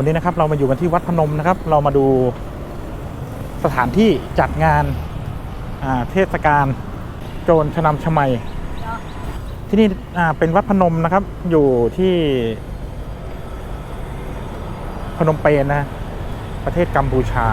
วันนี้นะครับเรามาอยู่กันที่วัดพนมนะครับ เรามาดูสถานที่จัดงานาเทศกาลโจรชนำชมัย ที่นี่เป็นวัดพนมนะครับ อยู่ที่ พนมเปญนะประเทศกัมพูชา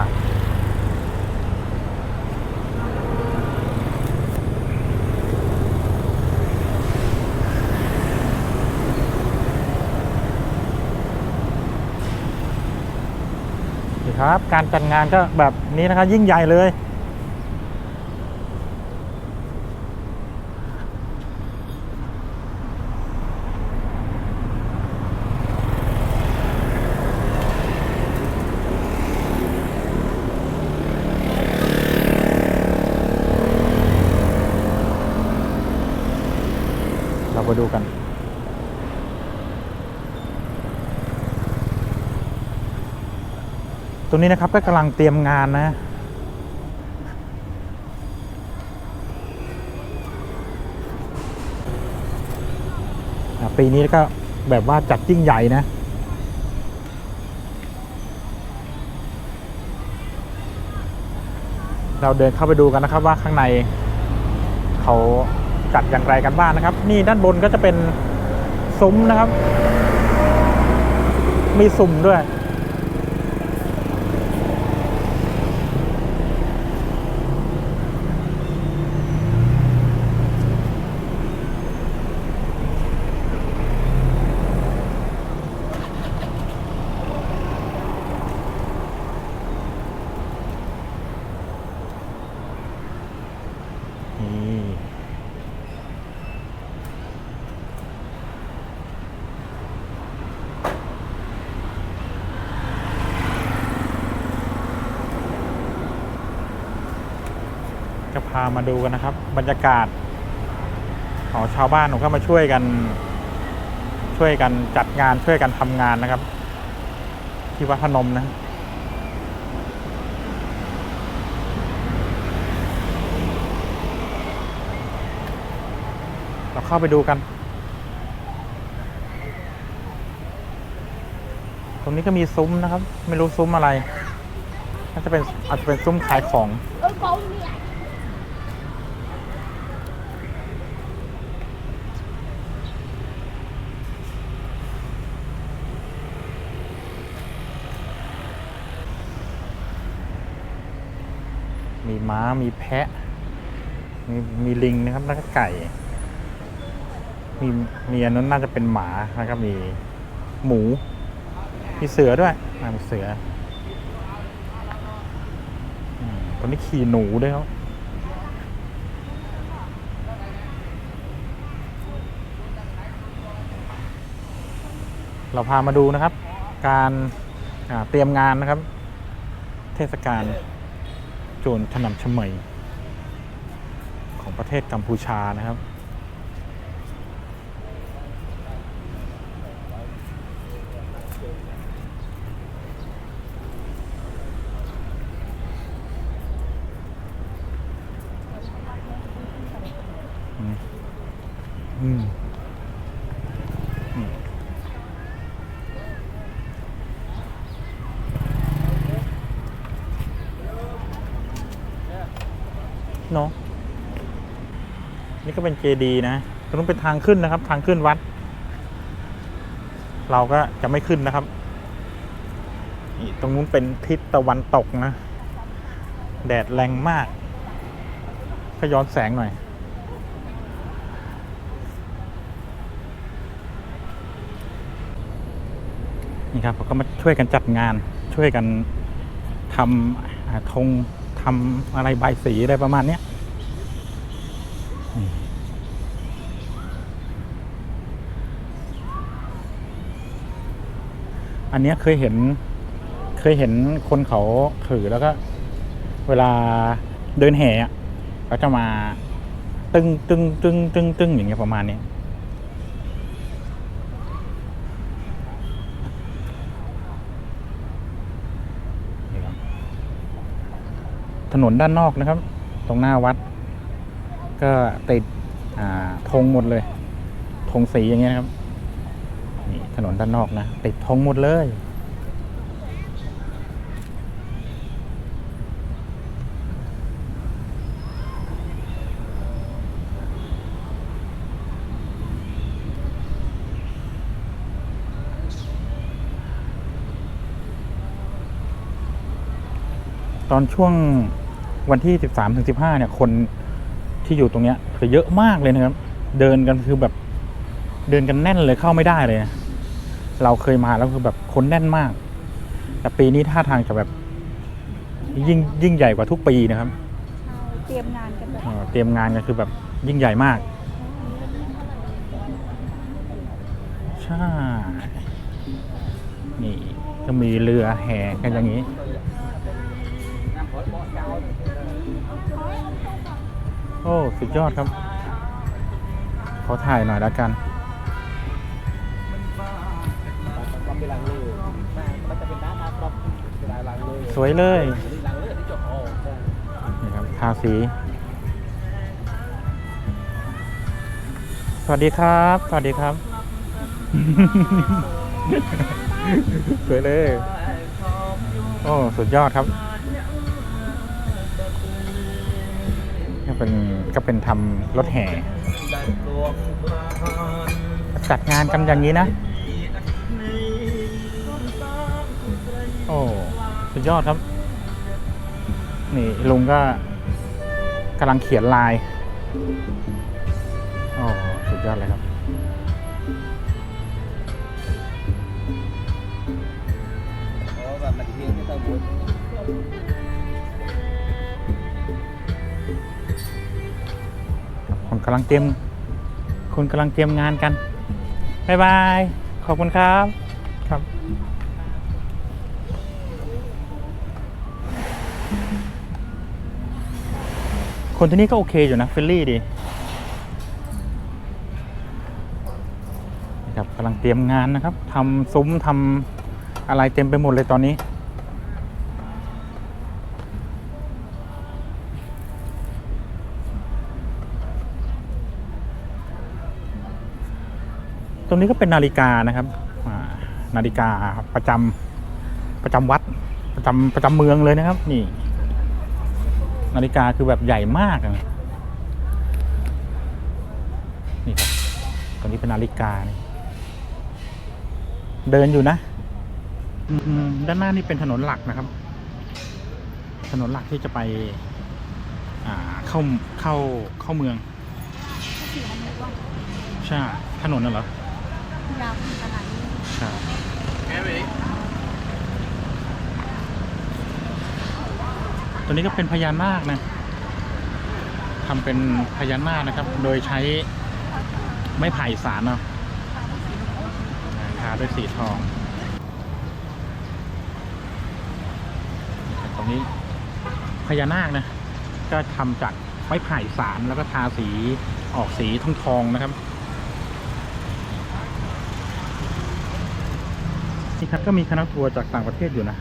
ครับ การจัดงานก็แบบนี้นะครับยิ่งใหญ่เลย เราไปดูกัน ตรงนี้นะครับก็กำลังเตรียมงานนะปีนี้ก็แบบว่าจัดยิ่งใหญ่นะเราเดินเข้าไปดูกันนะครับว่าข้างในเขาจัดอย่างไรกันบ้างนะครับ นี่ด้านบนก็จะเป็นซุ้มนะครับ มีสุ่มด้วยามาดูกันนะครับ บรรยากาศ ของชาวบ้านผมก็มาช่วยกัน ช่วยกันจัดงานช่วยกันทำงานนะครับ ที่วัดพนมนะเราเข้าไปดูกัน ตรงนี้ก็มีซุ้มนะครับ ไม่รู้ซุ้มอะไรน่าจะเป็นอาจจะเป็นซุ้มขายของ ม้ามีแพะ มีมีลิงนะครับแล้วก็ไก่ มีมีอันนั้นน่าจะเป็นหมาแล้วก็มีหมู มีเสือด้วยอ่ามีเสือตัวนี้ขี่หนูด้วยครับเราพามาดูนะครับ การเตรียมงานนะครับ เทศกาล โจรถนำชะเมยของประเทศกัมพูชานะครับ อืมอืมอืมเนาะนี่ก็ เป็นเจดีนะตรงนู้นเป็นทางขึ้นนะครับ ทางขึ้นวัด เราก็จะไม่ขึ้นนะครับนี่ตรงนู้นเป็นทิศตะวันตกนะ แดดแรงมาก ก็ย้อนแสงหน่อย นี่ครับเขาก็มาช่วยกันจัดงาน ช่วยกันทำธงทำอะไรใบสีอะไรประมาณนี้ อันนี้เคยเห็นเคยเห็นคนเขาถือแล้วก็ เวลาเดินแห่อะเขาจะมาตึงตึงตึงตึงตึงอย่างเงี้ยประมาณนี้ถนนด้านนอกนะครับ ตรงหน้าวัด ก็ติดอ่าธงหมดเลยธงสีอย่างเงี้ยนะครับ นี่ถนนด้านนอกนะติดทองหมดเลย ตอนช่วงวันที่ 13-15 เนี่ย คนที่อยู่ตรงเนี้ยจะเยอะมากเลยนะครับ เดินกันคือแบบ เดินกันแน่นเลยเข้าไม่ได้เลยนะเราเคยมาแล้วคือแบบคนแน่นมาก แต่ปีนี้ท่าทางจะแบบยิ่งยิ่งใหญ่กว่าทุกปีนะครับใช่เตรียมงานกันแบบเอ่อเตรียมงานกันคือแบบยิ่งใหญ่มาก ใช่ นี่ก็มีเรือแห่กันอย่างนี้ โอ้ สุดยอดครับ ขอถ่ายหน่อยแล้วกัน สวยเลยหลังเลยที่จบออกนี่ครับทาสี สวัสดีครับ สวัสดีครับ สวยเลย โอ้ สุดยอดครับก็เป็นก็เป็นทำรถแห่จัดงานกันอย่างนี้นะ ยอดครับ นี่ลุงก็กำลังเขียนลายโอ้สุดยอดเลยครับอ๋อแบบมันกำลังเตรียมคุณกำลังเตรียมงานกันบายบาย ขอบคุณครับ คนที่นี่ก็โอเคอยู่นะเฟรนลี่ดีครับกำลังเตรียมงานนะครับทำซุ้มทำอะไรเต็มไปหมดเลยตอนนี้ ตรงนี้ก็เป็นนาฬิกานะครับนาฬิกาประจำประจำวัดประจำประจำเมืองเลยนะครับ นี่ นาฬิกาคือแบบใหญ่มากอะนี่ครับตรงนี้เป็นนาฬิกานี่เดินอยู่นะอืมด้านหน้านี่เป็นถนนหลักนะครับ ถนนหลักที่จะไปอ่าเข้าเข้าเข้าเมืองสี่อันนี้ว่าใช่ถนนน่ะเหรอยาวขนาดนี้ใช่ ตัวนี้ก็เป็นพญานาคนะทำเป็นพญานาคนะครับ โดยใช้ไม้ไผ่สารเนาะทาด้วยสีทอง ตรงนี้พญานาคนะ ก็ทำจากไม้ไผ่สารแล้วก็ทาสีออกสีทองทองนะครับ นี่ครับก็มีคณะทัวร์จากต่างประเทศอยู่นะ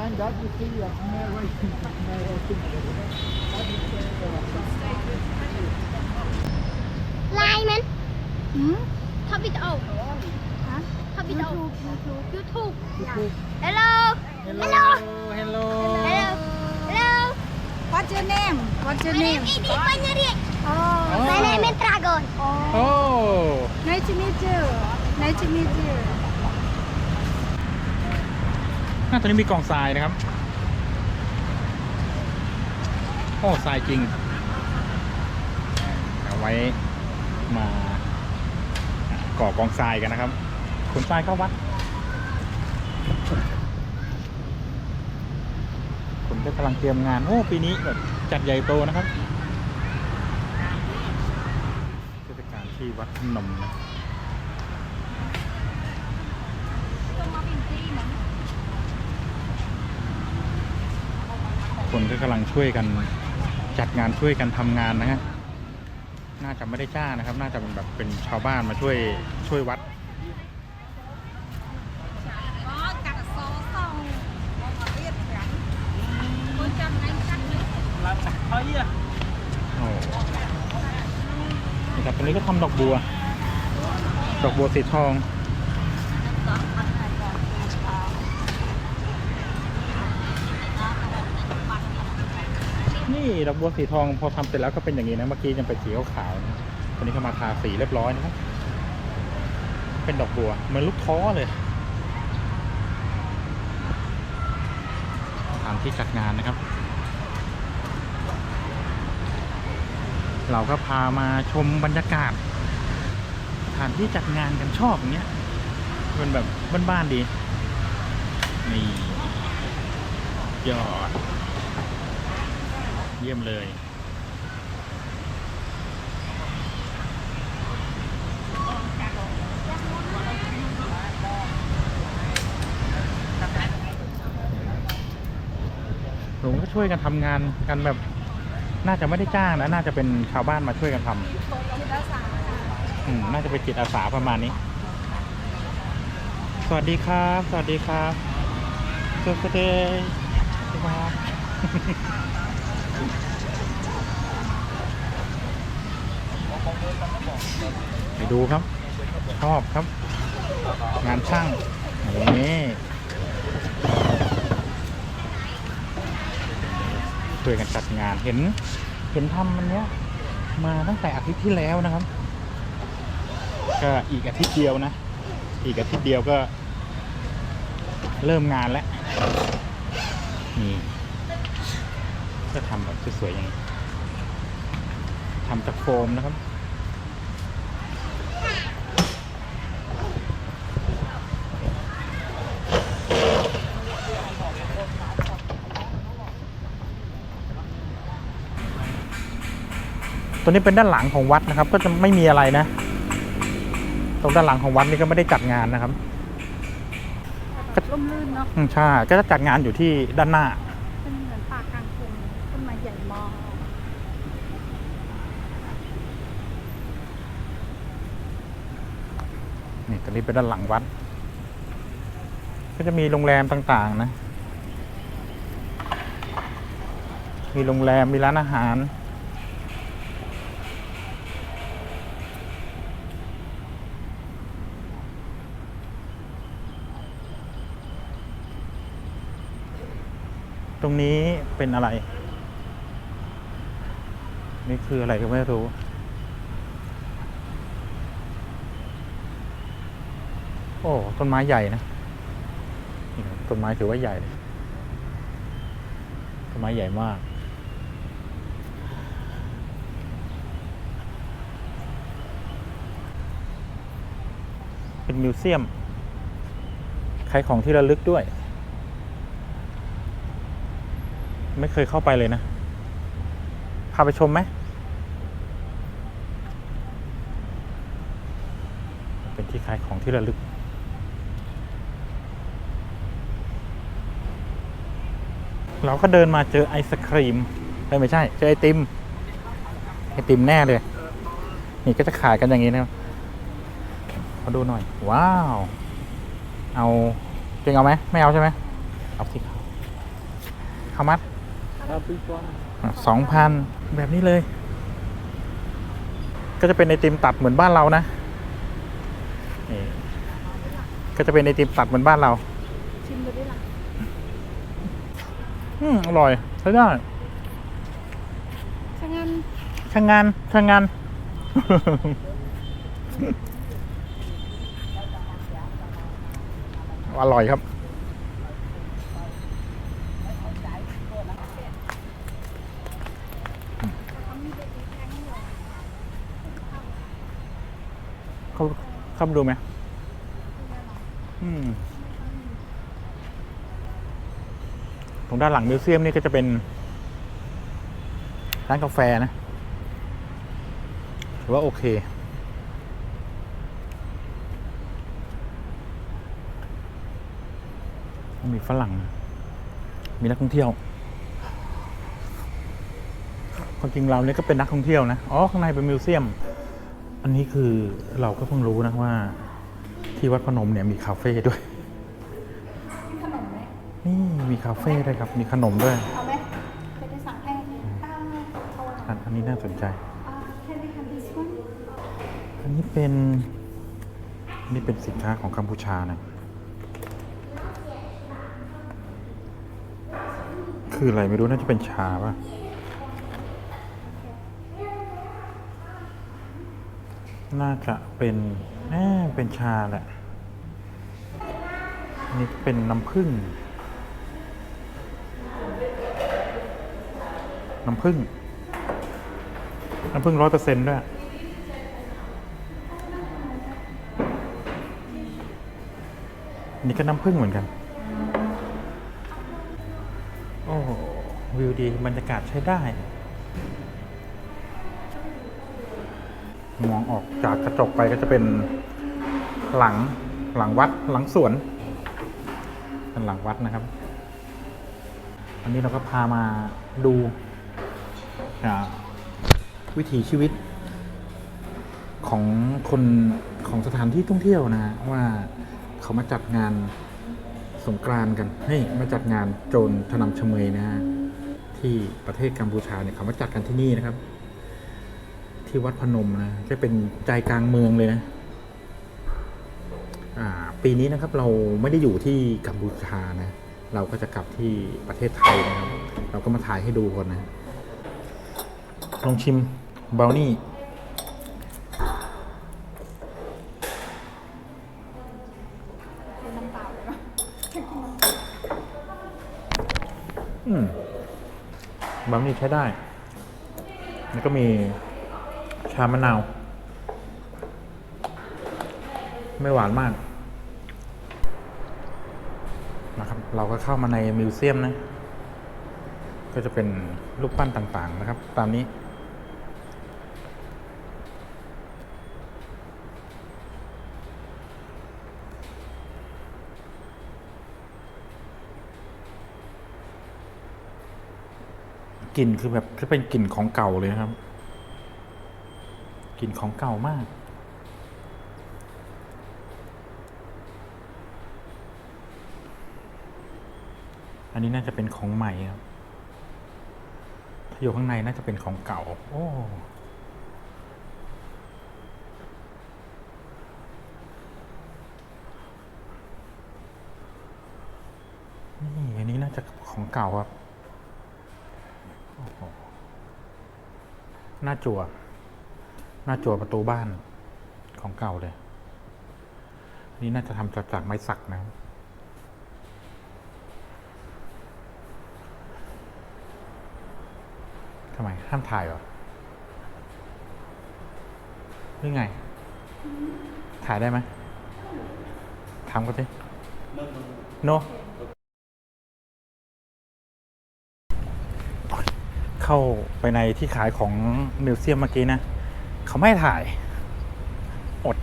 And that you see your narration, narrating. ไลน์มันหืมทับบิดเอาฮะทับบิดเอา YouTube YouTube YouTube Hello Hello Hello Hello Hello What's your name What's your My name name is Ipan Nyari Oh My name is Dragon โอ้โอ้ Nice to meet you Nice to meet you น้าตัวนี้มีกองทรายนะครับ โอ้ทรายจริง เอาไว้มาก่อกองทรายกันนะครับขนทรายเข้าวัดคนก็กำลังเตรียมงาน โอ้ ปีนี้แบบจัดใหญ่โตนะครับเทศกาลที่วัดนมนะ คนก็กำลังช่วยกันจัดงานช่วยกันทำงานนะฮะน่าจะไม่ได้จ้างนะครับ น่าจะเป็นแบบเป็นชาวบ้านมาช่วยช่วยวัดอ๋อกัดซอสองเรียบแข็งคนจำไงจักเลยโอ้นี่ครับตรงนี้ก็ทำดอกบัว ดอกบัวสีทอง นี่ดอกบัวสีทองพอทำเสร็จแล้วก็เป็นอย่างนี้นะเมื่อกี้ยังเป็นสีขาวๆนะตอนนี้ก็มาทาสีเรียบร้อยนะครับ เป็นดอกบัวเหมือนลูกท้อเลยทถานที่จัดงานนะครับ เราก็พามาชมบรรยากาศสถานที่จัดงานกันชอบอย่างเงี้ยมันแบบบ้านๆดี นี่ยอด ยี่ยมเลยผมก็ช่วยกันทำงานกันแบบน่าจะไม่ได้จ้างนะ น่าจะเป็นชาวบ้านมาช่วยกันทำอืมน่าจะเป็นจิตอาสาประมาณนี้ สวัสดีครับ สวัสดีครับสวัสดีครับ ไปดูครับ ชอบครับ งานช่างนี่ช่วยกันจัดงานเห็น เห็นทำมันเนี้ย มาตั้งแต่อาทิตย์ที่แล้วนะครับ ก็อีกอาทิตย์เดียวนะ อีกอาทิตย์เดียวก็ เริ่มงานแล้วนี่ก็ทำแบบสวยๆอย่างนี้ทำจากโฟมนะครับ ตัวนี้เป็นด้านหลังของวัดนะครับ ก็จะไม่มีอะไรนะ ตรงด้านหลังของวัดนี่ก็ไม่ได้จัดงานนะครับร่มรื่นเนาะอืมใช่ก็จะจัดงานอยู่ที่ด้านหน้าเป็นเหมือนป่ากลางกรุงต้นไม้ใหญ่มากนี่ตอนนี้เป็นด้านหลังวัด ก็จะมีโรงแรมต่างๆนะ มีโรงแรมมีร้านอาหาร ตรงนี้เป็นอะไร นี่คืออะไรก็ไม่รู้ โอ้ต้นไม้ใหญ่นะต้นไม้ถือว่าใหญ่เลยต้นไม้ใหญ่มากเป็นมิวเซียมขายของที่ระลึกด้วย ไม่เคยเข้าไปเลยนะ พาไปชมไหม เป็นที่ขายของที่ระลึก เราก็เดินมาเจอไอศครีมเอ้ไม่ใช่ เจอไอติม ไอติมแน่เลย นี่ก็จะขายกันอย่างนี้นะครับมาดูหน่อย ว้าว เอาจริงเอาไหม ไม่เอาใช่ไหมเอาสิครับเขามัด สองพันแบบนี้เลย ก็จะเป็นไอติมตัดเหมือนบ้านเรานะนี่ก็จะเป็นไอติมตัดเหมือนบ้านเราชิมดูดิล่ะอืมอร่อยใช้ได้ถ้างั้นช่างงานช่างงานอร่อยครับ เข้า เข้ามาดูไหมอืมตรงด้านหลังมิวเซียมนี่ก็จะเป็น ร้านกาแฟนะถือว่าโอเค มีฝรั่ง มีนักท่องเที่ยวความจริงเราเนี่ยก็เป็นนักท่องเที่ยวนะ อ๋อ ข้างในเป็นมิวเซียม อันนี้คือเราก็เพิ่งรู้นะว่า ที่วัดพนมเนี่ยมีคาเฟ่ด้วยขนมไหมนี่มีคาเฟ่ด้วยครับ มีขนมด้วยเอาไหมจะได้สั่งให้อ่าเอาอะไรอันอันนี้น่าสนใจอ่า can we have this one อันนี้เป็นอันนี่เป็นสินค้าของกัมพูชานะ คืออะไรไม่รู้น่าจะเป็นชาป่ะ น่าจะเป็นแน่เป็นชาแหละนนี้เป็นน้ำผึ้ง น้ำผึ้ง น้ำผึ้งร้อยเปอร์เซ็นต์ด้วยนี่ก็น้ำผึ้งเหมือนกัน โอ้ วิวดี บรรยากาศใช้ได้ มองออกจากกระจกไปก็จะเป็นหลังหลังวัดหลังสวนเป็นหลังวัดนะครับอันนี้เราก็พามาดูวิถีชีวิตของคนของสถานที่ท่องเที่ยวนะ ว่าเขามาจัดงานสงกรานกันเฮ้ยมาจัดงานโจรถนำชเมยนะฮะที่ประเทศกัมพูชาเนี่ยเขามาจัดกันที่นี่นะครับ ที่วัดพนมนะจะเป็นใจกลางเมืองเลยนะปีนี้นะครับเราไม่ได้อยู่ที่กัมพูชานะ เราก็จะกลับที่ประเทศไทยนะครับ เราก็มาถ่ายให้ดูก่อนนะ ลองชิมบราวนี่อืมบะหมี่ใช้ได้ แล้วก็มี ชามะนาว ไม่หวานมาก นะครับ เราก็เข้ามาในมิวเซียมนะ ก็จะเป็นรูปปั้นต่างๆนะครับ ตามนี้กลิ่นคือแบบจะเป็นกลิ่นของเก่าเลยครับ กลิ่นของเก่ามาก อันนี้น่าจะเป็นของใหม่ครับถ้าอยู่ข้างในน่าจะเป็นของเก่า โอ้นี่อันนี้น่าจะของเก่าครับ หน้าจั่ว หน้าจั่วประตูบ้านของเก่าเลย นี่น่าจะทำจากจากไม้สักนะครับทำไม ห้ามถ่ายเหรอหรือไง ถ่ายได้ไหมทำก็สิโนเข้าไปในที่ขายของมิวเซียมเมื่อกี้นะ เขาไม่ให้ถ่าย อด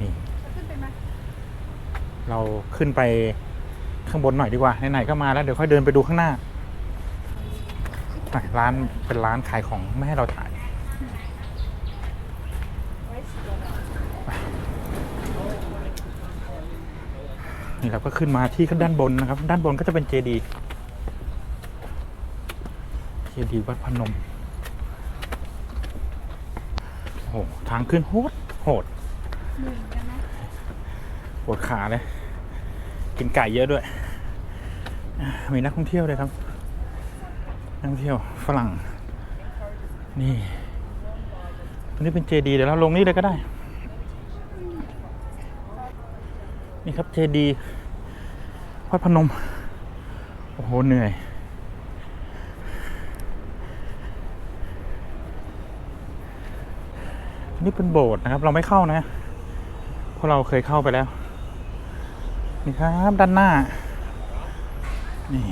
นี่เราขึ้นไปข้างบนหน่อยดีกว่า ไหนๆก็มาแล้ว เดี๋ยวค่อยเดินไปดูข้างหน้า ร้านเป็นร้านขายของไม่ให้เราถ่าย นี่เราก็ขึ้นมาที่ด้านบนนะครับ ด้านบนก็จะเป็นเจดีย์เจดีย์วัดพนม โอ้โห ทางขึ้นโหดโหดปวดขาเลย กินไก่เยอะด้วย มีนักท่องเที่ยวเลยครับ นักท่องเที่ยวฝรั่ง นี่ตรงนี้เป็นเจดีเดี๋ยวเราลงนี่เลยก็ได้ นี่ครับเจดีวัดพนม โอ้โห เหนื่อย นี่เป็นโบสถ์นะครับ เราไม่เข้านะเพราะเราเคยเข้าไปแล้ว นี่ครับด้านหน้า นี่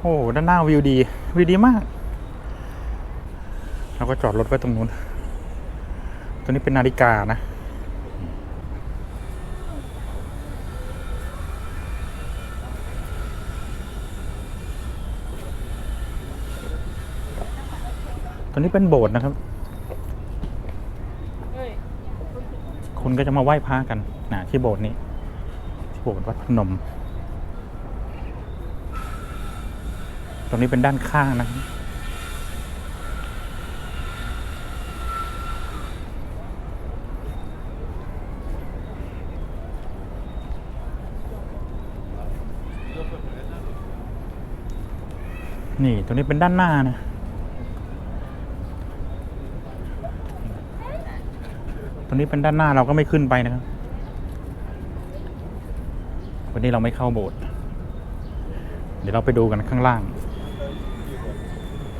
โอ้ด้านหน้าวิวดี วิวดีมาก เราก็จอดรถไว้ตรงนู้น ตัวนี้เป็นนาฬิกานะ ตัวนี้เป็นโบสถ์นะครับ คนก็จะมาไหว้พระกันนะที่โบสถ์นี้ ที่โบสถ์วัดพนม ตรงนี้เป็นด้านข้างนะครับนี่ ตรงนี้เป็นด้านหน้านะ ตรงนี้เป็นด้านหน้าเราก็ไม่ขึ้นไปนะครับ วันนี้เราไม่เข้าโบสถ์ เดี๋ยวเราไปดูกันข้างล่าง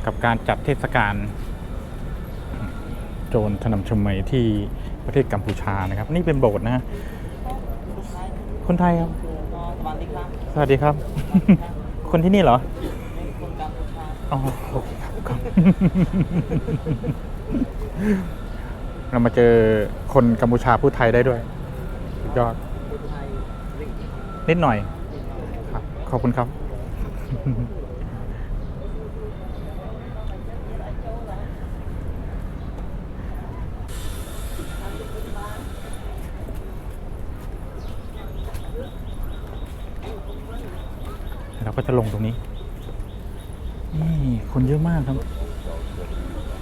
กับการจัดเทศกาลโจรถนำชมไมที่ประเทศกัมพูชานะครับ นี่เป็นโบสถ์นะฮะคนไทยครับ สวัสดีครับ คนที่นี่เหรอเป็นคนกัมพูชาอ๋อโอเคครับ เรามาเจอคนกัมพูชาพูดไทยได้ด้วยสุดยอดคนไทยลิงนิดหน่อยครับขอบคุณครับ เราก็จะลงตรงนี้ นี่คนเยอะมากครับ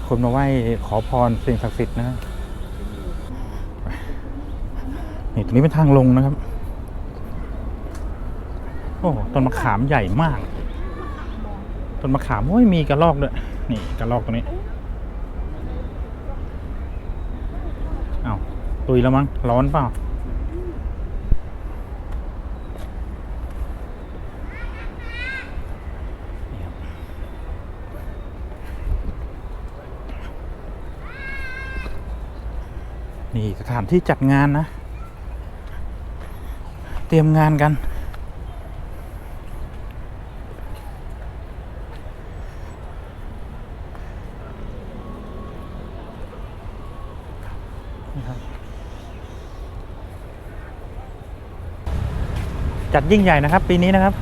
คนมาไหว้ขอพรสิ่งศักดิ์สิทธิ์นะฮะ นี่ตรงนี้เป็นทางลงนะครับ โอ้ต้นมะขามใหญ่มาก ต้นมะขามโอ้ยมีกระรอกด้วย นี่กระรอกตรงนี้เอาตุยแล้วมั้งร้อนเปล่านี่สถานที่จัดงานนะ รียมงานกันนะครับจัดยิ่งใหญ่นะครับ ปีนี้นะครับ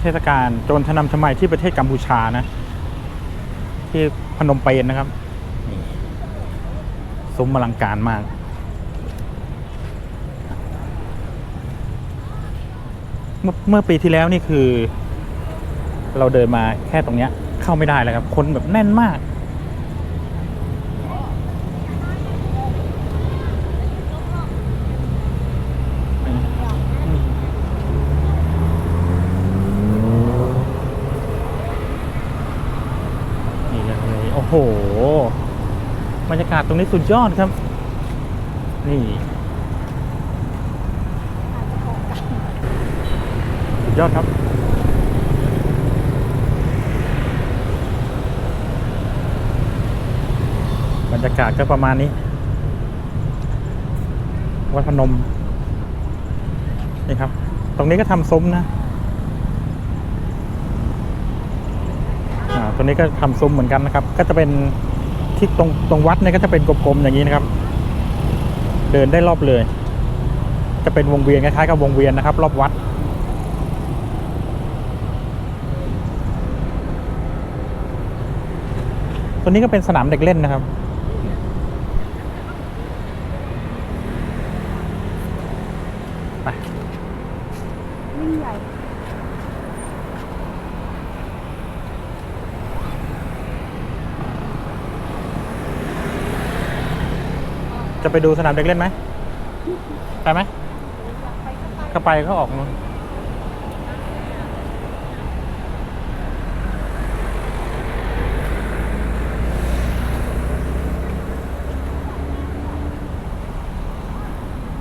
เทศกาลโจรชนำชมัยที่ประเทศกัมพูชานะ ที่พนมเปญนะครับซุ้มอลังการมาก เมื่อเมื่อปีที่แล้วนี่คือ เราเดินมาแค่ตรงเนี้ย เข้าไม่ได้เลยครับ คนแบบแน่นมาก นี่เลยโอ้โหบรรยากาศตรงนี้สุดยอดครับ นี่ สุด ยอดครับ บรรยากาศก็ประมาณนี้ วัดพนม นี่ครับ ตรงนี้ก็ทำซุ้มนะอ่าตัวนี้ก็ทำซุ้มเหมือนกันนะครับ ก็จะเป็นที่ตรงตรงวัดเนี่ยก็จะเป็นกลมๆอย่างนี้นะครับ เดินได้รอบเลย จะเป็นวงเวียนคล้ายๆกับวงเวียนนะครับ รอบวัด ตัวนี้ก็เป็นสนามเด็กเล่นนะครับ ไปยิ่งใหญ่จะไปดูสนามเด็กเล่นไหม ไปไหมก็ไปก็ออกนู้น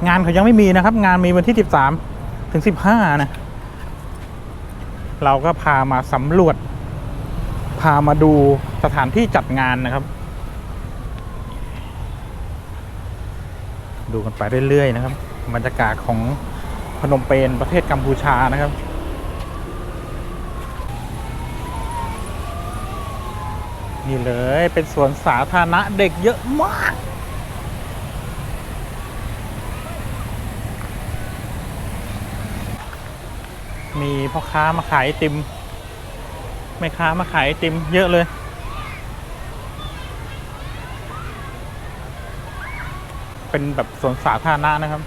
งานเขายังไม่มีนะครับ งานมีวันที่สิบสามถึงสิบห้านะ เราก็พามาสำรวจ พามาดูสถานที่จัดงานนะครับ ดูกันไปเรื่อยๆนะครับ บรรยากาศของพนมเปญประเทศกัมพูชานะครับนี่เลยเป็นสวนสาธารณะเด็กเยอะมาก มีพ่อค้ามาขายไอติมแม่ค้ามาขายไอติมเยอะเลย เป็นแบบสวนสาธารณะนะครับ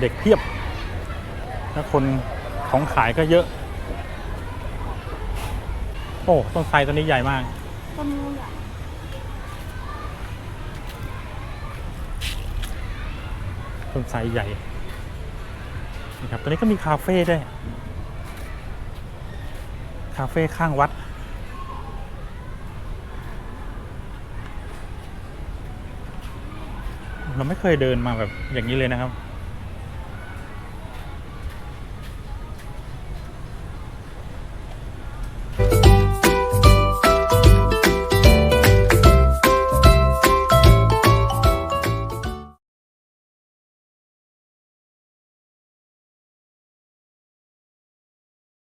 เด็กเพียบแล้วคนของขายก็เยอะ โอ้ต้นไทรตัวนี้ใหญ่มากต้นนู้ใหญ่ต้นไทรใหญ่นะครับตัวนี้ก็มีคาเฟ่ด้วยคาเฟ่ข้างวัดเราไม่เคยเดินมาแบบอย่างนี้เลยนะครับ